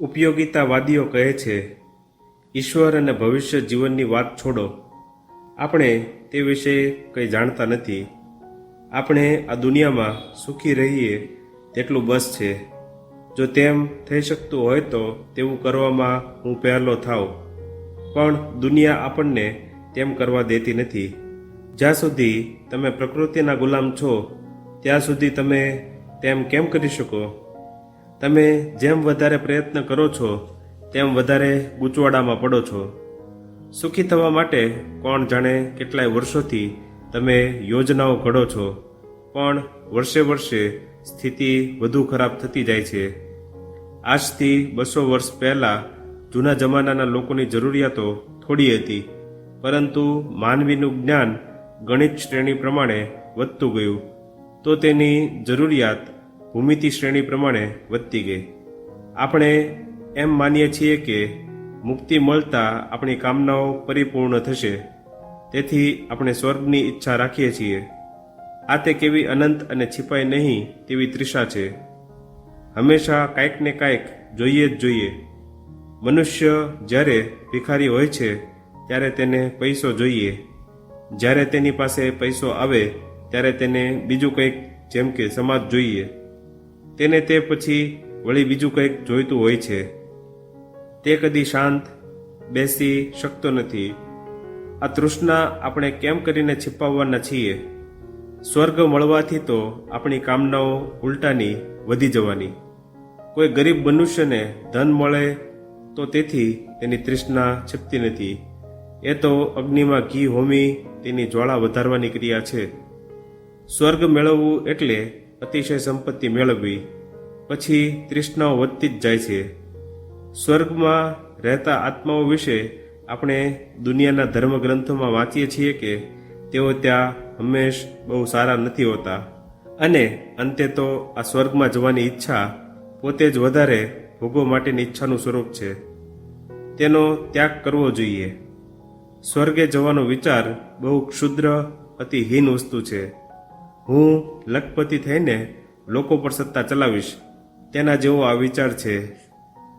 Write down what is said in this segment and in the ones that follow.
ઉપયોગિતાવાદીઓ કહે છે, ઈશ્વર અને ભવિષ્ય જીવનની વાત છોડો. આપણે તે વિશે કંઈ જાણતા નથી. આપણે આ દુનિયામાં સુખી રહીએ તેટલું બસ છે. જો તેમ થઈ શકતું હોય તો તેવું કરવામાં હું પહેલો થાવ. પણ દુનિયા આપણને તેમ કરવા દેતી નથી. જ્યાં સુધી તમે પ્રકૃતિના ગુલામ છો, ત્યાં સુધી તમે તેમ કેમ કરી શકો? તમે જેમ વધારે પ્રયત્ન કરો છો, તેમ વધારે ગૂંચવાડામાં પડો છો. સુખી થવા માટે કોણ જાણે કેટલાય વર્ષોથી તમે યોજનાઓ ઘડો છો, પણ વર્ષે વર્ષે સ્થિતિ વધુ ખરાબ થતી જાય છે. આજથી બસો વર્ષ પહેલાં જૂના જમાનાના લોકોની જરૂરિયાતો થોડી હતી, પરંતુ માનવીનું જ્ઞાન ગણિત શ્રેણી પ્રમાણે વધતું ગયું. તો તેની જરૂરિયાત ભૂમિતિ શ્રેણી પ્રમાણે વધતી ગઈ. આપણે એમ માનીએ છીએ કે મુક્તિ મળતા આપણી કામનાઓ પરિપૂર્ણ થશે. તેથી આપણે સ્વર્ગની ઈચ્છા રાખીએ છીએ. આ તે કેવી અનંત અને છિપાય નહીં તેવી ત્રિષા છે. હંમેશા કાંઈક ને કાંઈક જોઈએ જ જોઈએ. મનુષ્ય જ્યારે ભિખારી હોય છે, ત્યારે તેને પૈસો જોઈએ. જ્યારે તેની પાસે પૈસો આવે, ત્યારે તેને બીજું કંઈક જેમ કે સમાજ જોઈએ. તેને તે પછી વળી બીજું કંઈક જોઈતું હોય છે. તે કદી શાંત, બેસી શકતો નથી. આ તૃષ્ણા આપણે કેમ કરીને છિપાવવાના છીએ? સ્વર્ગ મળવાથી તો આપણી કામનાઓ ઉલટાની વધી જવાની. કોઈ ગરીબ મનુષ્યને ધન મળે તો તેથી તેની તૃષ્ણા છીપતી નથી. એ તો અગ્નિમાં ઘી હોમી તેની જ્વાળા વધારવાની ક્રિયા છે. સ્વર્ગ મેળવવું એટલે અતિશય સંપત્તિ મેળવવી, પછી તૃષ્ણાઓ વધતી જ જાય છે. સ્વર્ગમાં રહેતા આત્માઓ વિશે આપણે દુનિયાના ધર્મગ્રંથોમાં વાંચીએ છીએ કે તેઓ ત્યાં હંમેશ બહુ સારા નથી હોતા. અને અંતે તો આ સ્વર્ગમાં જવાની ઈચ્છા પોતે જ વધારે ભોગો માટેની ઈચ્છાનું સ્વરૂપ છે. તેનો ત્યાગ કરવો જોઈએ. સ્વર્ગે જવાનો વિચાર બહુ ક્ષુદ્ર અતિ હીન વસ્તુ છે. હું લખપતિ થઈને લોકો પર સત્તા ચલાવીશ. તેના જેવો આ વિચાર છે.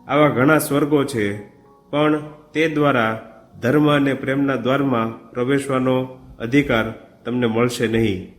આવા ઘણા સ્વર્ગો છે, પણ તે દ્વારા ધર્મ અને પ્રેમના દ્વારમાં પ્રવેશવાનો અધિકાર તમને મળશે નહીં.